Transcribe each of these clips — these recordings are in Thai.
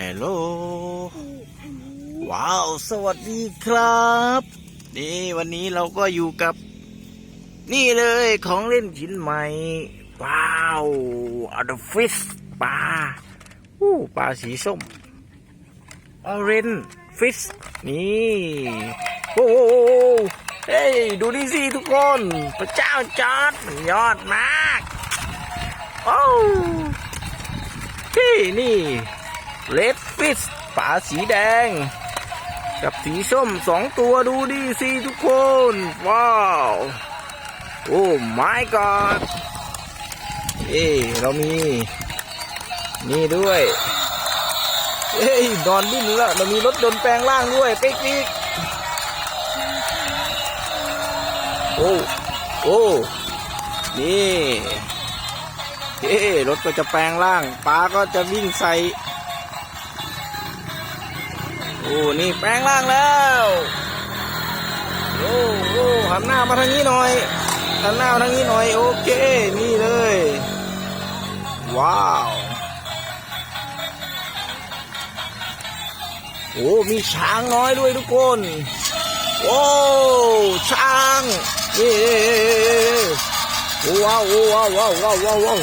ฮลโหลว้าว สวัสดีครับ นี่วันนี้เราก็อยู่กับ นี่เลยของเล่นชิ้นใหม่ ว้าวอัลฟิสปลาอู้ปลาสีส้มออเรนฟิสนี่โอ้โหเฮ้ย ดูนี่สิทุกคน พระเจ้าจอดยอดมาก โอ้ที่นี่ เลดฟิสปลาสีแดง กับสีส้มสองตัวดูดิสิทุกคน ว้าว โอ้ my god เอ้เรามี นี่ด้วยเฮ้ยนอนดิ้นแล้วเรามีรถยนต์แปลงร่างด้วยปิ๊กปิ๊กโอ้ โอ้ นี่เฮ้รถก็จะแปลงร่างปลาก็จะวิ่งใส่ โอ้นี่แปลงร่างแล้วโอ้โอ้หันหน้ามาทางนี้หน่อยหันหน้ามาทางนี้หน่อยโอเคนี่เลย ว้าวโอ้มีช้างน้อยด้วยทุกคนโอ้ช้างนี่โอ้ว้าวโอ้ว้าวว้าวว้าวว้าวว้าว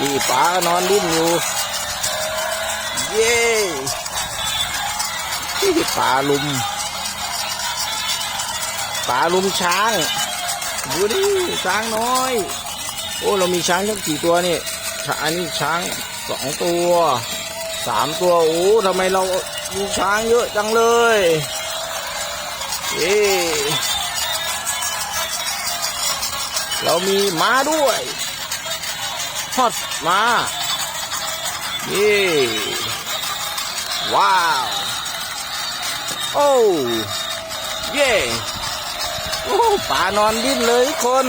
นี่ปลานอนดิ้นอยู่เย่ ปลาลุมปลาลุมช้าง ดูดิช้างน้อย โอ้เรามีช้างทั้งกี่ตัวนี่ช้างอันนี้ช้างสองตัวสามตัวโอ้ทำไมเรามีช้างเยอะจังเลยเอ๊เรามีม้าด้วยฮอดม้าเย้ว้าว โอ้เย่โอ้ป่านอนดิ้นเลยทุกคน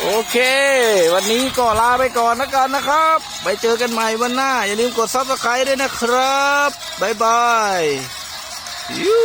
โอเค วันนี้ก็ลาไปก่อนนะกันนะครับ ไปเจอกันใหม่วันหน้า อย่าลืมกดซับสไครต์ด้วยนะครับ บ๊ายบายยู